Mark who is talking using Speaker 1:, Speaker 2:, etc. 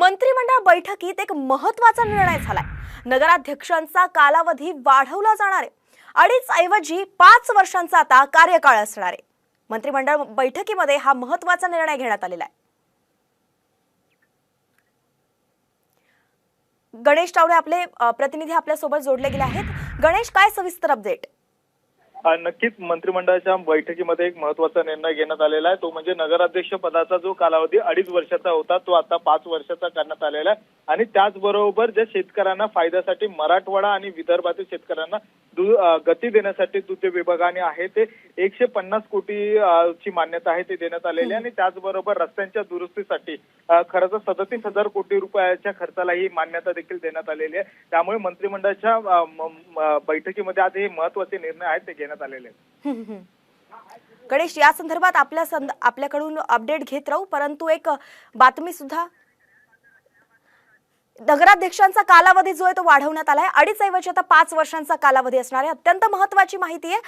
Speaker 1: मंत्रिमंडळ बैठकीत एक महत्त्वाचा निर्णय झालाय. नगराध्यक्षांचा कालावधी वाढवला जाणार आहे. अडीच ऐवजी पाच वर्षांचा आता कार्यकाळ असणार आहे. मंत्रिमंडळ बैठकीमध्ये हा महत्त्वाचा निर्णय घेण्यात आलेला आहे. गणेश टावडे आपले प्रतिनिधी आपल्यासोबत जोडले गेले आहेत. गणेश काय सविस्तर अपडेट
Speaker 2: नक्कीच मंत्रिमंडळाच्या बैठकीमध्ये एक महत्त्वाचा निर्णय घेण्यात आलेला आहे. तो म्हणजे नगराध्यक्ष पदाचा जो कालावधी अडीच वर्षाचा होता तो आता पाच वर्षाचा करण्यात आलेला आहे. आणि त्याचबरोबर ज्या शेतकऱ्यांना फायद्यासाठी मराठवाडा आणि विदर्भातील शेतकऱ्यांना दु- गती देण्यासाठी दुध विभागाने आहे ते एकशे पन्नास कोटी ची मान्यता आहे ते देण्यात आलेली आहे. आणि त्याचबरोबर रस्त्यांच्या दुरुस्तीसाठी खरं तर सदतीस हजार कोटी रुपयाच्या खर्चाला ही मान्यता देखील देण्यात आलेली आहे. त्यामुळे मंत्रिमंडळाच्या बैठकीमध्ये आज हे महत्त्वाचे निर्णय आहेत ते घेण्यात आलेले आहेत.
Speaker 1: गणेश या संदर्भात आपल्या संद आपल्याकडून अपडेट घेत राहू परंतु एक बातमी सुद्धा. नगराध्यक्षांचा कालावधी जो आहे तो वाढवण्यात आला आहे अडीच ऐवजी आता पाच वर्षांचा कालावधी असणार आहे. अत्यंत महत्वाची माहिती आहे.